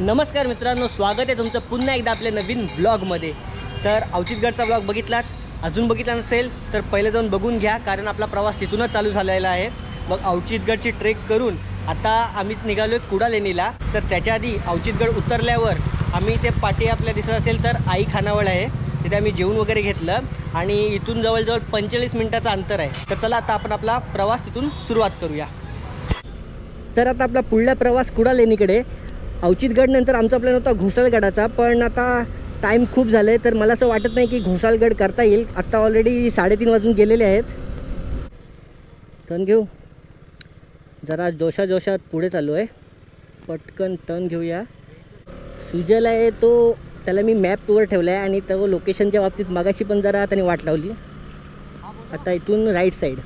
नमस्कार मित्रांनो स्वागत आहे तुमचं पुन्हा एकदा आपल्या नवीन ब्लॉगमध्ये तर अवचितगडचा ब्लॉग बघितलात अजून बघितला नसेल तर पहिले जाऊन बघून घ्या कारण आपला प्रवास तिथूनच चालू झालेला आहे. मग अवचितगडची ट्रेक करून आता आम्ही निघालो आहे कुडा लेणीला तर त्याच्या आधी अवचितगड उतरल्यावर आम्ही ते पाठी आपल्या दिसत असेल तर आई खानावळ आहे. तिथे आम्ही जेवण वगैरे घेतलं आणि इथून जवळजवळ पंचेचाळीस मिनिटाचं अंतर आहे. तर चला आता आपण आपला प्रवास तिथून सुरुवात करूया. तर आता आपला पुढला प्रवास कुडा लेणीकडे नंतर आमचा प्लॅन होता घोसाळगडाचा पण आता टाईम खूप झाले तर मला असं वाटत नाही की घोसाळगड करता येईल. आत्ता ऑलरेडी साडेतीन वाजून गेलेले आहेत. टर्न घेऊ. जरा जोशा जोशात पुढे चालू आहे. पटकन टर्न घेऊया. सुजल आहे तो त्याला मी मॅपवर ठेवला आहे आणि तो लोकेशनच्या बाबतीत मागाशी पण जरा त्याने वाट लावली. आता इथून राईट साईड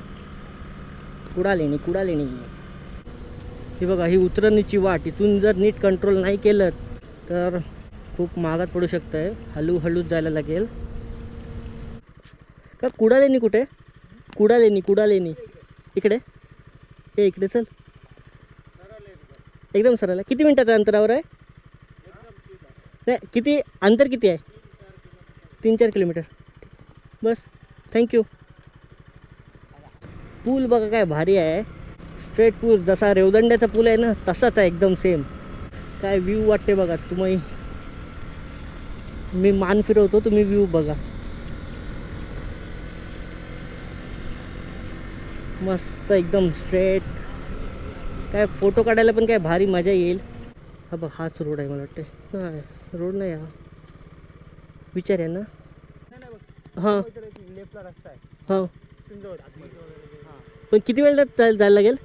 कुडालेणी कुडालेणी ही बघा ही उतरणीची वाट इथून जर नीट कंट्रोल नाही केलं तर खूप महागात पडू शकतं आहे हळूहळूच जायला लागेल. का कुडालेणी कुठे? कुडालेनी कुडालेनी. इकडे. हे इकडे चल. एकदम सरळ. आहे. किती मिनटाच्या अंतरावर आहे? नाही किती अंतर किती आहे? तीन चार किलोमीटर. बस. थँक्यू पूल बघा काय भारी आहे. स्ट्रेट पूल जसा रेवदंड्याचा पूल आहे ना तसाच आहे एकदम सेम काय व्ह्यू वाटते बघा तुम्ही. मी मान फिरवतो तुम्ही व्ह्यू बघा. मस्त एकदम स्ट्रेट काय फोटो काढायला पण काय भारी मजा येईल. हा बघ हाच रोड आहे मला वाटते. नाही रोड नाही हा. विचार आहे. ना हां. हां पण किती वेळ जायला लागेल?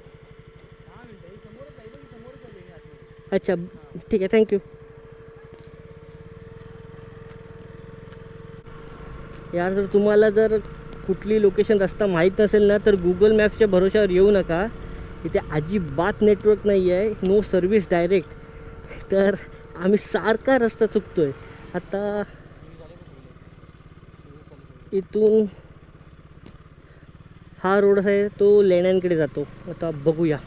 अच्छा ठीक आहे थँक्यू यार जर तुम्हाला जर कुठली लोकेशन रस्ता माहीत नसेल ना तर गुगल मॅप्सच्या भरोशावर येऊ नका. इथे अजिबात नेटवर्क नाही आहे नो सर्विस डायरेक्ट तर आम्ही सारखा रस्ता चुकतो आहे आता इथून हा रोड आहे तो लेण्यांकडे जातो. आता बघूया.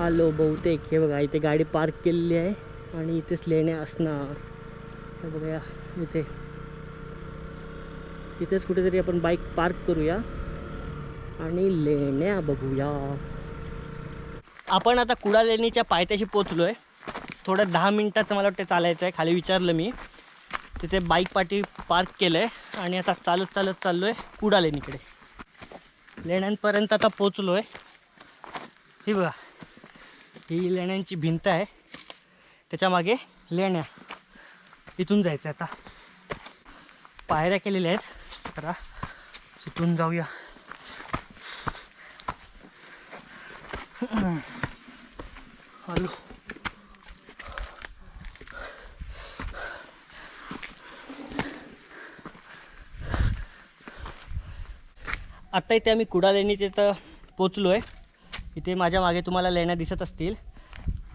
आलो बहुतेक. हे बघा इथे गाडी पार्क केलेली आहे आणि इथेच लेण्या असणार. हे बघूया इथे. इथेच कुठेतरी आपण बाईक पार्क करूया आणि लेण्या बघूया. आपण आता कुडा लेणीच्या पायथ्याशी पोचलो आहे थोडं दहा मिनटाचं मला वाटतं चालायचं आहे. खाली विचारलं मी. तिथे बाईक पाठी पार्क केलं आहे आणि आता चालत चालत चाललो आहे कुडा लेणीकडे लेण्यांपर्यंत आता पोचलो आहे ही बघा ही लेण्यांची भिंत आहे. त्याच्यामागे लेण्या. इथून जायचं आता. पायऱ्या केलेल्या आहेत. जरा तिथून जाऊया. हॅलो आत्ता इथे आम्ही कुडालेणीचे तर पोचलो आहे इथे माझ्या मागे तुम्हाला लेण्या दिसत असतील.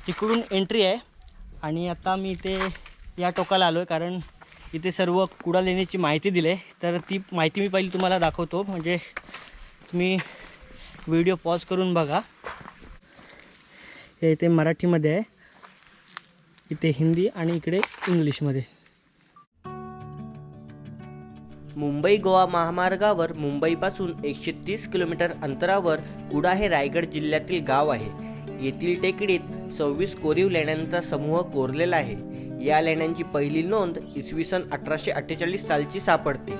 तिकडून एंट्री आहे. आणि आता मी इथे या टोकाला आलो आहे कारण इथे सर्व कुडालेणीची माहिती दिली आहे तर ती माहिती मी पहिली तुम्हाला दाखवतो. म्हणजे तुम्ही व्हिडिओ पॉज करून बघा. हे इथे मराठीमध्ये आहे. इथे हिंदी आणि इकडे इंग्लिशमध्ये. मुंबई गोवा महामार्गावर मुंबईपासून एकशे तीस किलोमीटर अंतरावर कुडा हे रायगड जिल्ह्यातील गाव आहे. येथील टेकडीत सव्वीस कोरीव लेण्यांचा समूह कोरलेला आहे. या लेण्यांची पहिली नोंद इसवी सन अठराशे अठ्ठेचाळीस सालची सापडते.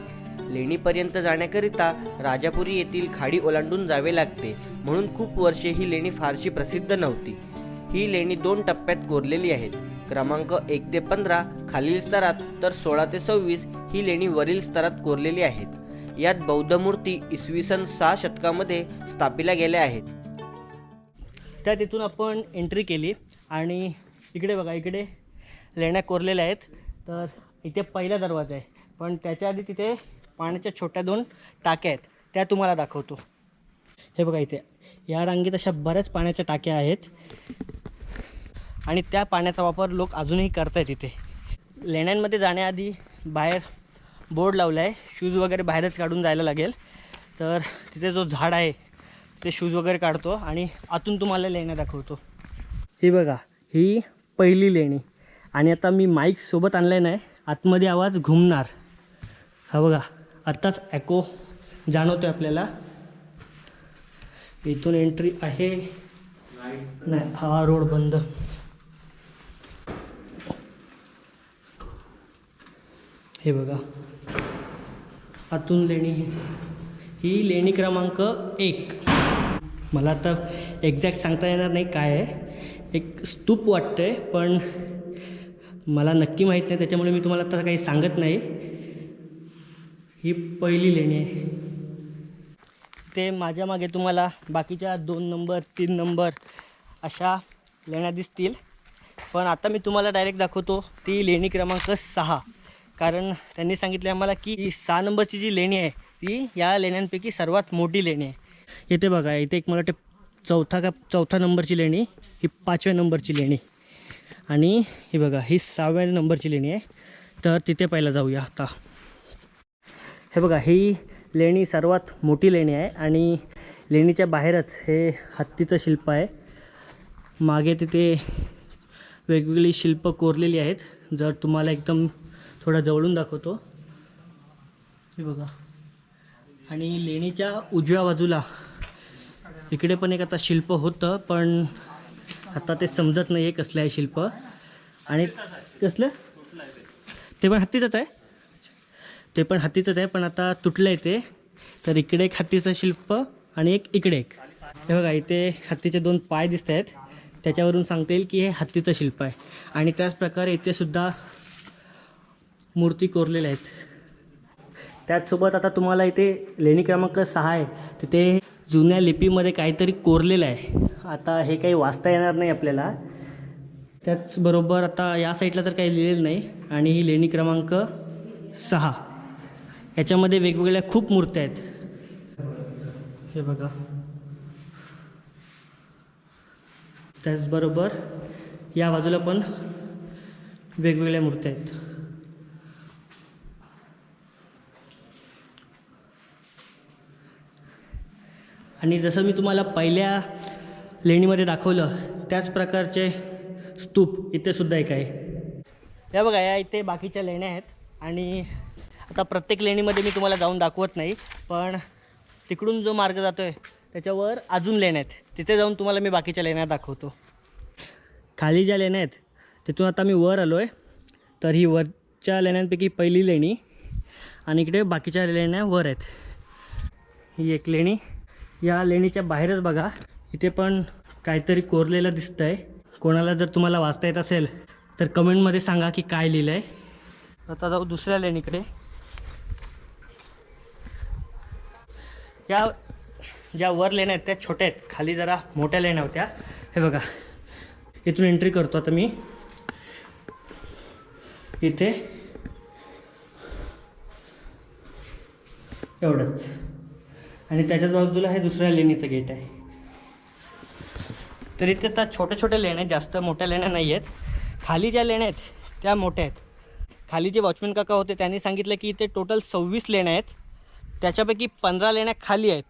लेणीपर्यंत जाण्याकरिता राजापुरी येथील खाडी ओलांडून जावे लागते म्हणून खूप वर्षे ही लेणी फारशी प्रसिद्ध नव्हती. ही लेणी दोन टप्प्यात कोरलेली आहेत. क्रमांक एक ते पंधरा खालील स्तरात तर सोळा ते सव्वीस ही लेणी वरील स्तरात कोरलेली आहेत. यात बौद्ध मूर्ती इसवी सन सहा शतकामध्ये स्थापिल्या गेल्या आहेत. त्या तिथून आपण एंट्री केली आणि इकडे बघा इकडे लेण्या कोरलेल्या आहेत. तर इथे पहिला दरवाजा आहे. पण त्याच्या आधी तिथे पाण्याच्या छोट्या दोन टाक्या आहेत. त्या तुम्हाला दाखवतो. हे बघा इथे. या रांगेत अशा बऱ्याच पाण्याच्या टाक्या आहेत. आणि त्या पाण्याचा वापर लोक अजूनही करतायत इथे. लेण्यांमध्ये जाण्याआधी बाहेर बोर्ड लावला आहे शूज वगैरे बाहेरच काढून जायला लागेल. तर तिथे जो झाड आहे ते शूज वगैरे काढतो आणि आतून तुम्हाला लेण्या दाखवतो. ही बघा ही पहिली लेणी. आणि आता मी माईक सोबत आणलाय नाही आतमध्ये आवाज घुमणार. हा बघा आत्ताच ॲको जाणवतोय आपल्याला. इथून एंट्री आहे. नाही हा रोड बंद. हे बघा. आतून लेणी ही लेणी क्रमांक एक. मला आता एक्झॅक्ट सांगता येणार नाही काय आहे. एक स्तूप वाटतंय पण मला नक्की माहीत नाही त्याच्यामुळे मी तुम्हाला आता काही सांगत नाही. ही पहिली लेणी आहे. ते माझ्या मागे तुम्हाला बाकीच्या दोन नंबर तीन नंबर अशा लेण्या दिसतील. पण आता मी तुम्हाला डायरेक्ट दाखवतो ती लेणी क्रमांक सहा. कारण त्यांनी सांगितले आम्हाला की ही सहा नंबरची जी लेणी आहे ती या लेण्यांपैकी सर्वात मोठी लेणी आहे. इथे बघा इथे एक मला वाटते चौथा का चौथा नंबरची लेणी ही पाचव्या नंबरची लेणी. आणि ही बघा ही सहाव्या नंबरची लेणी आहे. तर तिथे पहिला जाऊया आता. हे बघा ही लेणी सर्वात मोठी लेणी आहे आणि लेणीच्या बाहेरच हे हत्तीचं शिल्प आहे. मागे तिथे वेगवेगळी शिल्प कोरलेली आहेत. जर तुम्हाला एकदम थोडा जवळून दाखवतो. हे बघा. आणि लेणीच्या उजव्या बाजूला इकडे पण एक आता शिल्प होतं पण आता ते समजत नाही आहे कसलं आहे शिल्प. आणि कसलं? ते पण हत्तीचंच आहे. ते पण हत्तीचंच आहे पण आता तुटलं आहे ते. तर इकडे एक हत्तीचं शिल्प आणि एक इकडे एक. हे बघा इथे हत्तीचे दोन पाय दिसत आहेत त्याच्यावरून सांगता येईल की हे हत्तीचं शिल्प आहे. आणि त्याचप्रकारे इथेसुद्धा इथे सुद्धा मूर्ती कोरलेल्या आहेत. त्याचसोबत आता तुम्हाला इथे लेणी क्रमांक सहा आहे. तिथे जुन्या लिपीमध्ये काहीतरी कोरलेलं आहे. आता हे काही वाचता येणार नाही आपल्याला. त्याचबरोबर आता या साईडला तर काही लिहिलेलं नाही. आणि ही लेणी क्रमांक सहा. याच्यामध्ये वेगवेगळ्या खूप मूर्त्या आहेत. हे बघा. त्याचबरोबर या बाजूला पण वेगवेगळ्या मूर्त्या आहेत. आणि जसं मी तुम्हाला पहिल्या लेणीमध्ये दाखवलं त्याच प्रकारचे स्तूप इथेसुद्धा एक आहे. या बघा या इथे बाकीच्या लेण्या आहेत. आणि आता प्रत्येक लेणीमध्ये मी तुम्हाला जाऊन दाखवत नाही पण तिकडून जो मार्ग जातो आहे त्याच्यावर अजून लेण्या आहेत. तिथे जाऊन तुम्हाला मी बाकीच्या लेण्या दाखवतो. खाली ज्या लेण्या आहेत तिथून आता मी वर आलो आहे तर ही वरच्या लेण्यांपैकी पहिली लेणी आणि इकडे बाकीच्या लेण्या वर आहेत. ही एक लेणी. या लेणीच्या बाहेरच बघा. इथे पण काहीतरी कोरलेलं दिसतं आहे कोणाला जर तुम्हाला वाचता येत असेल तर कमेंटमध्ये सांगा की काय लिहिलं आहे आता जाऊ दुसऱ्या लेणीकडे. या ज्या वर लेण्या आहेत त्या छोट्या आहेत. खाली जरा मोठ्या लेण्या होत्या. हे बघा. इथून एंट्री करतो आता मी. इथे. एवढंच. आणि त्याच्याच बाजूला हे दुसऱ्या लेणीचं गेट आहे. तर इथे आता छोट्या छोट्या लेण्या आहेत जास्त मोठ्या लेण्या नाही आहेत. खाली ज्या लेण्या आहेत त्या मोठ्या आहेत. खाली जे वॉचमॅन काका होते त्यांनी सांगितलं की इथे टोटल सव्वीस लेण्या आहेत. त्याच्यापैकी पंधरा लेण्या खाली आहेत.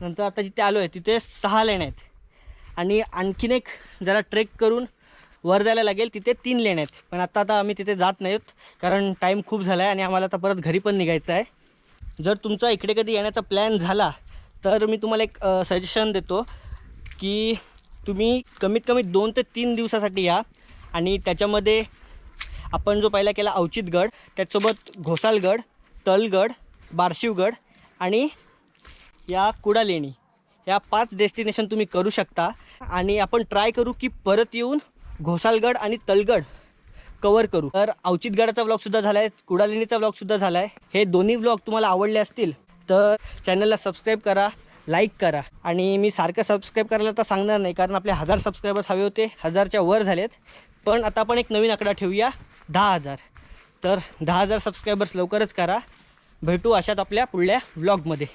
नंतर आता जिथे आलो आहे तिथे सहा लेण्या आहेत. आणि आणखीन एक जरा ट्रेक करून वर जायला लागेल तिथे तीन लेण्या आहेत. पण आता आता आम्ही तिथे जात नाहीत कारण टाईम खूप झाला आहे आणि आम्हाला आता परत घरी पण निघायचं आहे. जर तुमचा इकडे कधी येण्याचा प्लॅन झाला तर मी तुम्हाला एक सजेशन देतो की तुम्ही कमीत कमी दोन ते तीन दिवसासाठी या आणि त्याच्यामध्ये आपण जो पहिला केला अवचितगड त्याचसोबत घोसालगड तलगड बारशिवगड आणि या कुडालेणी. या पाच डेस्टिनेशन तुम्ही करू शकता आणि आपण ट्राय करू की परत येऊन घोसालगड आणि तलगड कवर करू. तर अवचितगडाचा व्लॉगसुद्धा झाला आहे कुडालेणीचा व्लॉगसुद्धा झाला आहे हे दोन्ही व्लॉग तुम्हाला आवडले असतील तर चॅनलला सबस्क्राईब करा लाईक करा. आणि मी सारखं सबस्क्राईब करायला तर सांगणार नाही कारण आपले हजार सबस्क्रायबर्स हवे होते हजारच्या वर झालेत. पण आता आपण एक नवीन आकडा ठेवूया दहा हजार. तर दहा हजार सबस्क्रायबर्स लवकरच करा. भेटू अशाच आपल्या पुढल्या व्लॉगमध्ये